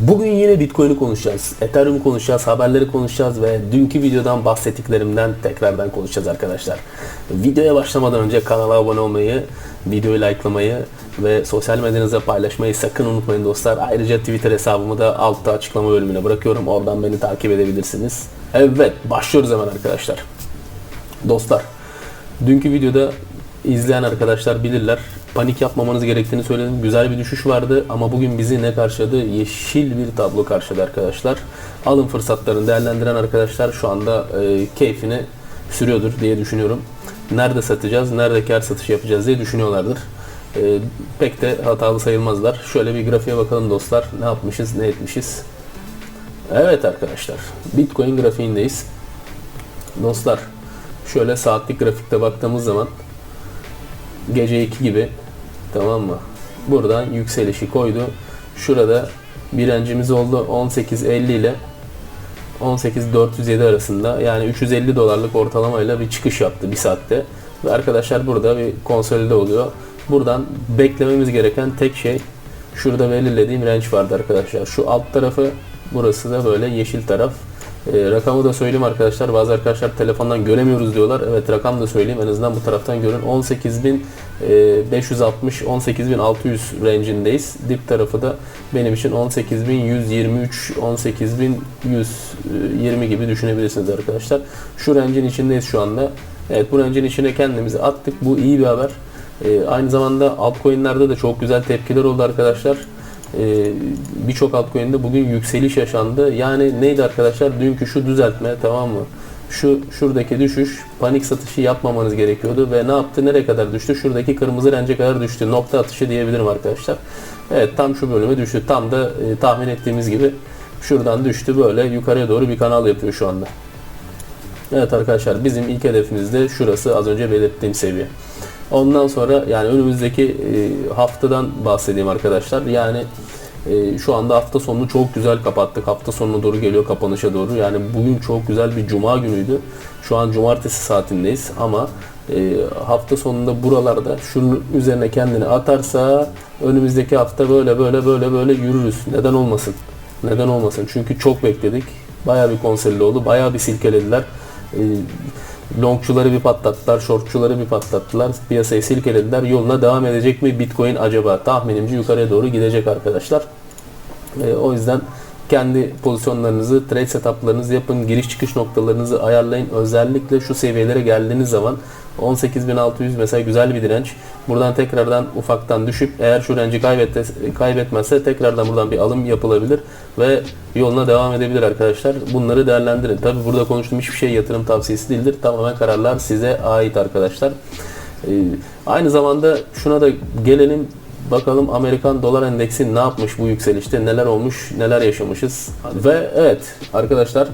Bugün yine Bitcoin'i konuşacağız, Ethereum konuşacağız, haberleri konuşacağız ve dünkü videodan bahsettiklerimden tekrardan konuşacağız arkadaşlar. Videoya başlamadan önce kanala abone olmayı, videoyu likelamayı ve sosyal medyanızda paylaşmayı sakın unutmayın dostlar. Ayrıca Twitter hesabımı da altta açıklama bölümüne bırakıyorum. Oradan beni takip edebilirsiniz. Evet, başlıyoruz hemen arkadaşlar. Dostlar, dünkü videoda izleyen arkadaşlar bilirler. Panik yapmamanız gerektiğini söyledim. Güzel bir düşüş vardı ama bugün bizi ne karşıladı? Yeşil bir tablo karşıladı arkadaşlar. Alım fırsatlarını değerlendiren arkadaşlar şu anda e, keyfini sürüyordur diye düşünüyorum. Nerede satacağız, nerede kar satışı yapacağız diye düşünüyorlardır. E, pek de hatalı sayılmazlar. Şöyle bir grafiğe bakalım dostlar. Ne yapmışız, ne etmişiz? Evet arkadaşlar. Bitcoin grafiğindeyiz. Dostlar şöyle saatlik grafikte baktığımız zaman gece 2 gibi tamam mı? Buradan yükselişi koydu. Şurada direncimiz oldu 18.50 ile 18.407 arasında yani 350 dolarlık ortalamayla bir çıkış yaptı bir saatte. Ve arkadaşlar burada bir konsolide oluyor. Buradan beklememiz gereken tek şey şurada belirlediğim range vardı arkadaşlar. Şu alt tarafı burası da böyle yeşil taraf. E, rakamı da söyleyeyim arkadaşlar. Bazı arkadaşlar telefondan göremiyoruz diyorlar. Evet rakam da söyleyeyim. En azından bu taraftan görün. 18.560 18.600 range'indeyiz. Dip tarafı da benim için 18.123 18.120 gibi düşünebilirsiniz arkadaşlar. Şu range'in içindeyiz şu anda. Evet bu range'in içine kendimizi attık. Bu iyi bir haber. E, aynı zamanda altcoin'lerde de çok güzel tepkiler oldu arkadaşlar. Ee, birçok altcoin'de bugün yükseliş yaşandı. Yani neydi arkadaşlar? Dünkü şu düzeltme tamam mı? Şu şuradaki düşüş panik satışı yapmamanız gerekiyordu ve ne yaptı? Nereye kadar düştü? Şuradaki kırmızı rence kadar düştü. Nokta atışı diyebilirim arkadaşlar. Evet tam şu bölüme düştü. Tam da e, tahmin ettiğimiz gibi şuradan düştü böyle yukarıya doğru bir kanal yapıyor şu anda. Evet arkadaşlar bizim ilk hedefimiz de şurası az önce belirttiğim seviye. Ondan sonra yani önümüzdeki e, haftadan bahsedeyim arkadaşlar. Yani e, şu anda hafta sonunu çok güzel kapattık. Hafta sonuna doğru geliyor kapanışa doğru. Yani bugün çok güzel bir cuma günüydü. Şu an cumartesi saatindeyiz ama e, hafta sonunda buralarda şunun üzerine kendini atarsa önümüzdeki hafta böyle böyle böyle böyle yürürüz. Neden olmasın? Neden olmasın? Çünkü çok bekledik. Bayağı bir konserli oldu. Bayağı bir silkelediler. Longçuları bir patlattılar, shortçuları bir patlattılar. Piyasayı silkelediler. Yoluna devam edecek mi Bitcoin acaba? Tahminimce yukarıya doğru gidecek arkadaşlar. E, o yüzden kendi pozisyonlarınızı, trade setuplarınızı yapın. Giriş çıkış noktalarınızı ayarlayın. Özellikle şu seviyelere geldiğiniz zaman 18.600 mesela güzel bir direnç. Buradan tekrardan ufaktan düşüp eğer şu renci kaybette, kaybetmezse tekrardan buradan bir alım yapılabilir ve yoluna devam edebilir arkadaşlar. Bunları değerlendirin. Tabi burada konuştuğum hiçbir şey yatırım tavsiyesi değildir. Tamamen kararlar size ait arkadaşlar. Ee, aynı zamanda şuna da gelelim Bakalım Amerikan dolar endeksi ne yapmış bu yükselişte, neler olmuş, neler yaşamışız. Ve evet arkadaşlar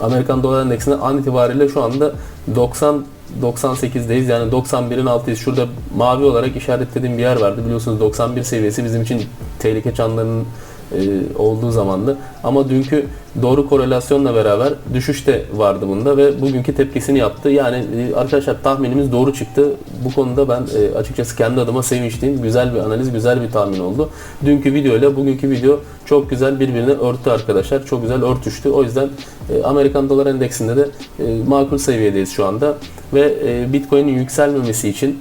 Amerikan dolar endeksinde an itibariyle şu anda 90 98'deyiz. Yani 91'in altıyız. Şurada mavi olarak işaretlediğim bir yer vardı. Biliyorsunuz 91 seviyesi bizim için tehlike çanlarının e, olduğu zamandı. Ama dünkü doğru korelasyonla beraber düşüş de vardı bunda ve bugünkü tepkisini yaptı. Yani e, arkadaşlar tahminimiz doğru çıktı. Bu konuda ben e, açıkçası kendi adıma sevinçliyim. Güzel bir analiz, güzel bir tahmin oldu. Dünkü video ile bugünkü video çok güzel birbirine örtü arkadaşlar. Çok güzel örtüştü. O yüzden Amerikan dolar endeksinde de makul seviyedeyiz şu anda ve Bitcoin'in yükselmemesi için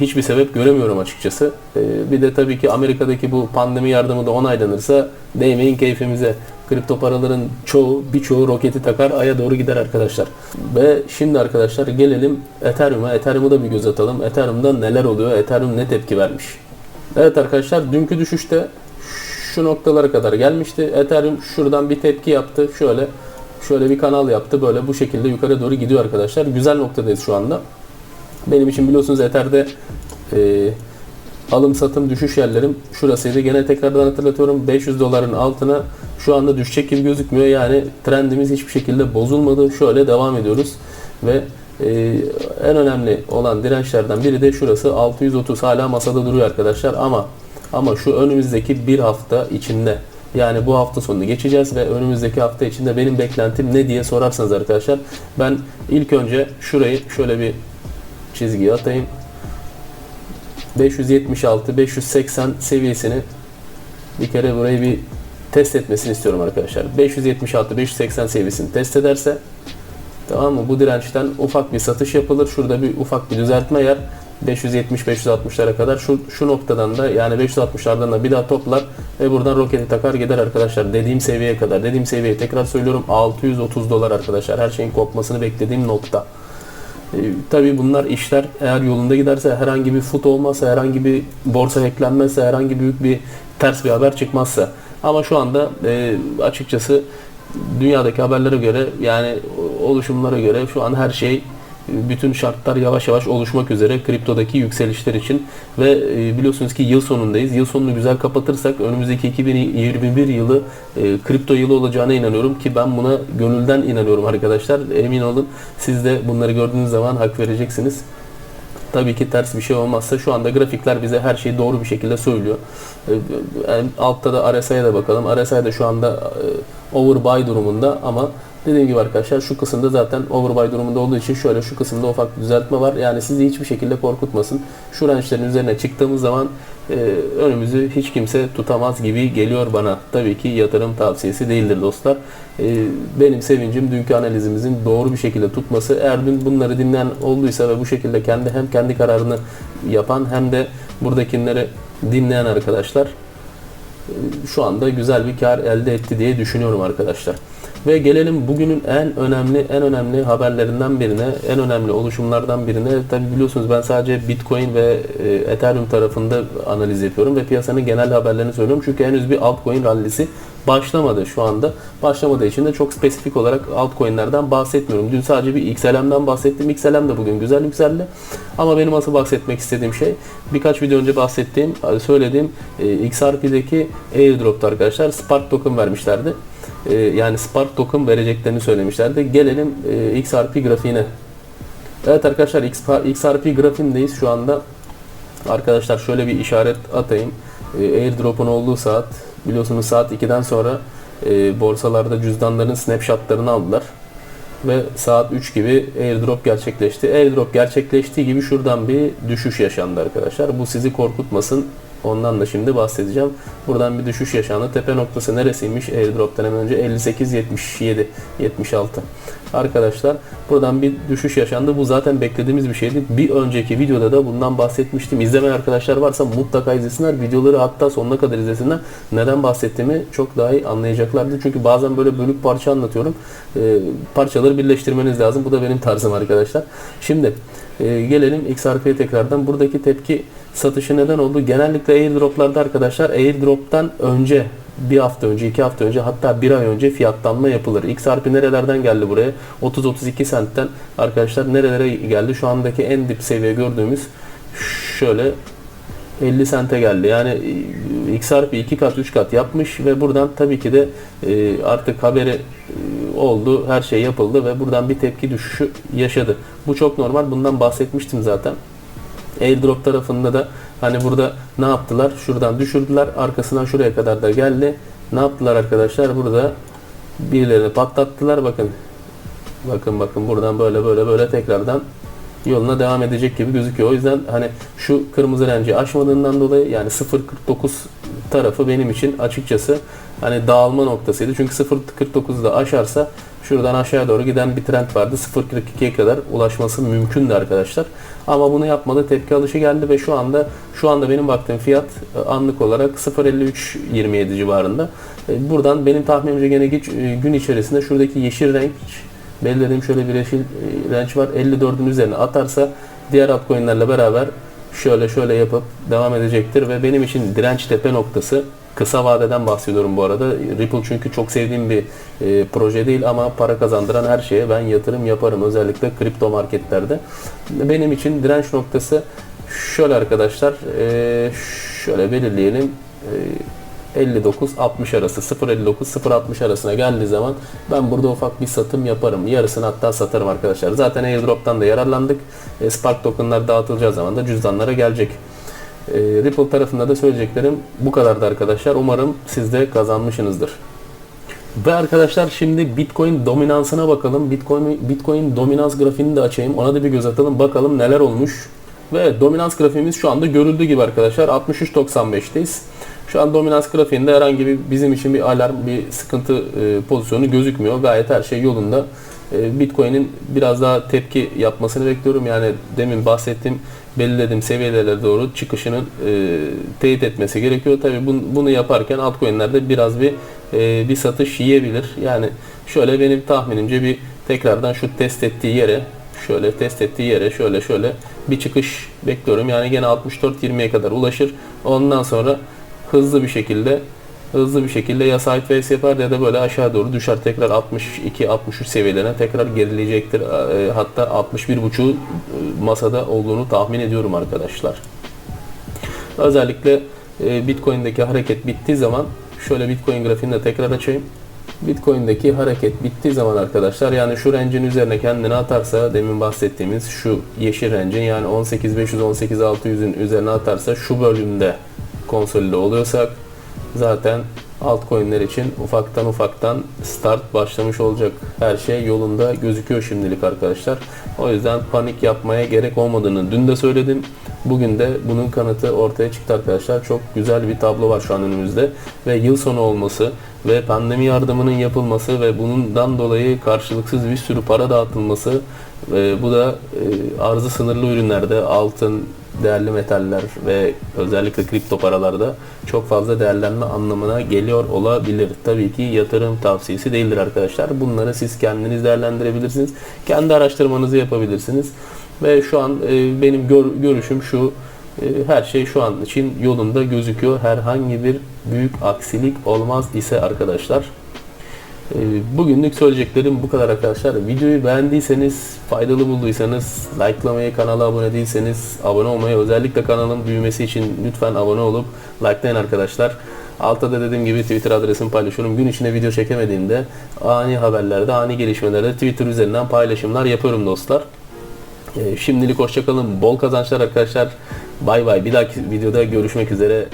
hiçbir sebep göremiyorum açıkçası. E, bir de tabii ki Amerika'daki bu pandemi yardımı da onaylanırsa değmeyin keyfimize. Kripto paraların çoğu, birçoğu roketi takar, aya doğru gider arkadaşlar. Ve şimdi arkadaşlar gelelim Ethereum'a. Ethereum'a da bir göz atalım. Ethereum'da neler oluyor? Ethereum ne tepki vermiş? Evet arkadaşlar dünkü düşüşte şu noktalara kadar gelmişti. Ethereum şuradan bir tepki yaptı. Şöyle şöyle bir kanal yaptı. Böyle bu şekilde yukarı doğru gidiyor arkadaşlar. Güzel noktadayız şu anda. Benim için biliyorsunuz Ether'de e, alım satım düşüş yerlerim şurasıydı. Gene tekrardan hatırlatıyorum 500 doların altına şu anda düşecek gibi gözükmüyor. Yani trendimiz hiçbir şekilde bozulmadı. Şöyle devam ediyoruz ve e, en önemli olan dirençlerden biri de şurası 630 hala masada duruyor arkadaşlar ama ama şu önümüzdeki bir hafta içinde yani bu hafta sonunu geçeceğiz ve önümüzdeki hafta içinde benim beklentim ne diye sorarsanız arkadaşlar ben ilk önce şurayı şöyle bir çizgiye atayım. 576 580 seviyesini bir kere burayı bir test etmesini istiyorum arkadaşlar. 576-580 seviyesini test ederse tamam mı? Bu dirençten ufak bir satış yapılır. Şurada bir ufak bir düzeltme yer. 570-560'lara kadar şu, şu noktadan da yani 560'lardan da bir daha toplar ve buradan roketi takar gider arkadaşlar dediğim seviyeye kadar. Dediğim seviyeyi tekrar söylüyorum 630 dolar arkadaşlar. Her şeyin kopmasını beklediğim nokta. E, tabii bunlar işler eğer yolunda giderse herhangi bir fut olmazsa herhangi bir borsa hacklenmezse herhangi büyük bir ters bir haber çıkmazsa. Ama şu anda e, açıkçası dünyadaki haberlere göre yani oluşumlara göre şu an her şey bütün şartlar yavaş yavaş oluşmak üzere kriptodaki yükselişler için ve e, biliyorsunuz ki yıl sonundayız. Yıl sonunu güzel kapatırsak önümüzdeki 2021 yılı e, kripto yılı olacağına inanıyorum ki ben buna gönülden inanıyorum arkadaşlar. Emin olun siz de bunları gördüğünüz zaman hak vereceksiniz. Tabii ki ters bir şey olmazsa şu anda grafikler bize her şeyi doğru bir şekilde söylüyor. E, altta da RSI'ye de bakalım. RSI de şu anda overbuy durumunda ama Dediğim gibi arkadaşlar şu kısımda zaten overbuy durumunda olduğu için şöyle şu kısımda ufak bir düzeltme var. Yani sizi hiçbir şekilde korkutmasın. Şu range'lerin üzerine çıktığımız zaman e, önümüzü hiç kimse tutamaz gibi geliyor bana. Tabii ki yatırım tavsiyesi değildir dostlar. E, benim sevincim dünkü analizimizin doğru bir şekilde tutması. Eğer dün bunları dinleyen olduysa ve bu şekilde kendi hem kendi kararını yapan hem de buradakileri dinleyen arkadaşlar e, şu anda güzel bir kar elde etti diye düşünüyorum arkadaşlar. Ve gelelim bugünün en önemli en önemli haberlerinden birine, en önemli oluşumlardan birine. Tabi biliyorsunuz ben sadece Bitcoin ve e, Ethereum tarafında analiz yapıyorum ve piyasanın genel haberlerini söylüyorum. Çünkü henüz bir altcoin rallisi başlamadı şu anda. Başlamadığı için de çok spesifik olarak altcoin'lerden bahsetmiyorum. Dün sadece bir XLM'den bahsettim. XLM de bugün güzel yükseldi. Ama benim asıl bahsetmek istediğim şey birkaç video önce bahsettiğim, söylediğim e, XRP'deki airdrop'ta arkadaşlar Spark token vermişlerdi. E, yani Spark token vereceklerini söylemişlerdi. Gelelim e, XRP grafiğine. Evet arkadaşlar XRP grafiğindeyiz şu anda. Arkadaşlar şöyle bir işaret atayım. E, airdrop'un olduğu saat biliyorsunuz saat 2'den sonra e, borsalarda cüzdanların snapshotlarını aldılar. Ve saat 3 gibi airdrop gerçekleşti. Airdrop gerçekleştiği gibi şuradan bir düşüş yaşandı arkadaşlar. Bu sizi korkutmasın. Ondan da şimdi bahsedeceğim. Buradan bir düşüş yaşandı. Tepe noktası neresiymiş? Airdrop'tan hemen önce 58 77 76. Arkadaşlar buradan bir düşüş yaşandı. Bu zaten beklediğimiz bir şeydi. Bir önceki videoda da bundan bahsetmiştim. İzlemeyen arkadaşlar varsa mutlaka izlesinler. Videoları hatta sonuna kadar izlesinler. Neden bahsettiğimi çok daha iyi anlayacaklardır. Çünkü bazen böyle bölük parça anlatıyorum. E, parçaları birleştirmeniz lazım. Bu da benim tarzım arkadaşlar. Şimdi e, gelelim XRP'ye tekrardan. Buradaki tepki satışı neden oldu? Genellikle airdroplarda arkadaşlar airdroptan önce bir hafta önce, iki hafta önce hatta bir ay önce fiyatlanma yapılır. XRP nerelerden geldi buraya? 30-32 sentten arkadaşlar nerelere geldi? Şu andaki en dip seviye gördüğümüz şöyle 50 sente geldi. Yani e, XRP 2 kat 3 kat yapmış ve buradan tabii ki de e, artık haberi e, oldu. Her şey yapıldı ve buradan bir tepki düşüşü yaşadı. Bu çok normal. Bundan bahsetmiştim zaten. Airdrop tarafında da hani burada ne yaptılar? Şuradan düşürdüler. Arkasından şuraya kadar da geldi. Ne yaptılar arkadaşlar? Burada birilerini patlattılar. Bakın. Bakın bakın buradan böyle böyle böyle tekrardan yoluna devam edecek gibi gözüküyor. O yüzden hani şu kırmızı renci aşmadığından dolayı yani 0.49 tarafı benim için açıkçası hani dağılma noktasıydı. Çünkü 0.49'da aşarsa şuradan aşağıya doğru giden bir trend vardı. 0.42'ye kadar ulaşması mümkündü arkadaşlar. Ama bunu yapmadı. Tepki alışı geldi ve şu anda şu anda benim baktığım fiyat e, anlık olarak 0.53.27 civarında. E, buradan benim tahminimce gene e, gün içerisinde şuradaki yeşil renk belirlediğim şöyle bir yeşil renk var. 54'ün üzerine atarsa diğer altcoin'lerle beraber şöyle şöyle yapıp devam edecektir ve benim için direnç tepe noktası Kısa vadeden bahsediyorum bu arada. Ripple çünkü çok sevdiğim bir e, proje değil ama para kazandıran her şeye ben yatırım yaparım. Özellikle kripto marketlerde. Benim için direnç noktası şöyle arkadaşlar. E, şöyle belirleyelim. E, 59-60 arası 0.59-0.60 arasına geldiği zaman ben burada ufak bir satım yaparım. Yarısını hatta satarım arkadaşlar. Zaten airdrop'tan da yararlandık. E, Spark tokenlar dağıtılacağı zaman da cüzdanlara gelecek. E, Ripple tarafında da söyleyeceklerim bu kadardı arkadaşlar. Umarım siz de kazanmışsınızdır. Ve arkadaşlar şimdi Bitcoin dominansına bakalım. Bitcoin Bitcoin dominans grafiğini de açayım. Ona da bir göz atalım. Bakalım neler olmuş. Ve dominans grafiğimiz şu anda görüldüğü gibi arkadaşlar 63.95'teyiz. Şu an dominans grafiğinde herhangi bir bizim için bir alarm, bir sıkıntı e, pozisyonu gözükmüyor. Gayet her şey yolunda. E, Bitcoin'in biraz daha tepki yapmasını bekliyorum. Yani demin bahsettiğim belirlediğim seviyelere doğru çıkışının e, teyit etmesi gerekiyor. Tabii bunu, bunu yaparken altcoin'lerde biraz bir e, bir satış yiyebilir. Yani şöyle benim tahminimce bir tekrardan şu test ettiği yere şöyle test ettiği yere şöyle şöyle bir çıkış bekliyorum. Yani gene 64-20'ye kadar ulaşır. Ondan sonra hızlı bir şekilde hızlı bir şekilde ya sideways yapar ya da böyle aşağı doğru düşer. Tekrar 62-63 seviyelerine tekrar gerileyecektir. E, Hatta 61.5'u masada olduğunu tahmin ediyorum arkadaşlar. Özellikle e, Bitcoin'deki hareket bittiği zaman şöyle Bitcoin grafiğini de tekrar açayım. Bitcoin'deki hareket bittiği zaman arkadaşlar yani şu range'in üzerine kendini atarsa demin bahsettiğimiz şu yeşil range'in yani 18500 18600'ün üzerine atarsa şu bölümde konsolide oluyorsak zaten altcoin'ler için ufaktan ufaktan start başlamış olacak. Her şey yolunda gözüküyor şimdilik arkadaşlar. O yüzden panik yapmaya gerek olmadığını dün de söyledim. Bugün de bunun kanıtı ortaya çıktı arkadaşlar. Çok güzel bir tablo var şu an önümüzde. Ve yıl sonu olması ve pandemi yardımının yapılması ve bundan dolayı karşılıksız bir sürü para dağıtılması ve bu da e, arzı sınırlı ürünlerde altın, değerli metaller ve özellikle kripto paralarda çok fazla değerlenme anlamına geliyor olabilir. Tabii ki yatırım tavsiyesi değildir arkadaşlar. Bunları siz kendiniz değerlendirebilirsiniz. Kendi araştırmanızı yapabilirsiniz. Ve şu an e, benim gör, görüşüm şu. E, her şey şu an için yolunda gözüküyor. Herhangi bir büyük aksilik olmaz ise arkadaşlar. E, Bugünlük söyleyeceklerim bu kadar arkadaşlar. Videoyu beğendiyseniz, faydalı bulduysanız, likelamayı, kanala abone değilseniz abone olmayı, özellikle kanalın büyümesi için lütfen abone olup likelayın arkadaşlar. Altta da dediğim gibi Twitter adresimi paylaşıyorum. Gün içinde video çekemediğimde ani haberlerde, ani gelişmelerde Twitter üzerinden paylaşımlar yapıyorum dostlar. Ee, Şimdilik hoşçakalın. Bol kazançlar arkadaşlar. Bay bay. Bir dahaki videoda görüşmek üzere.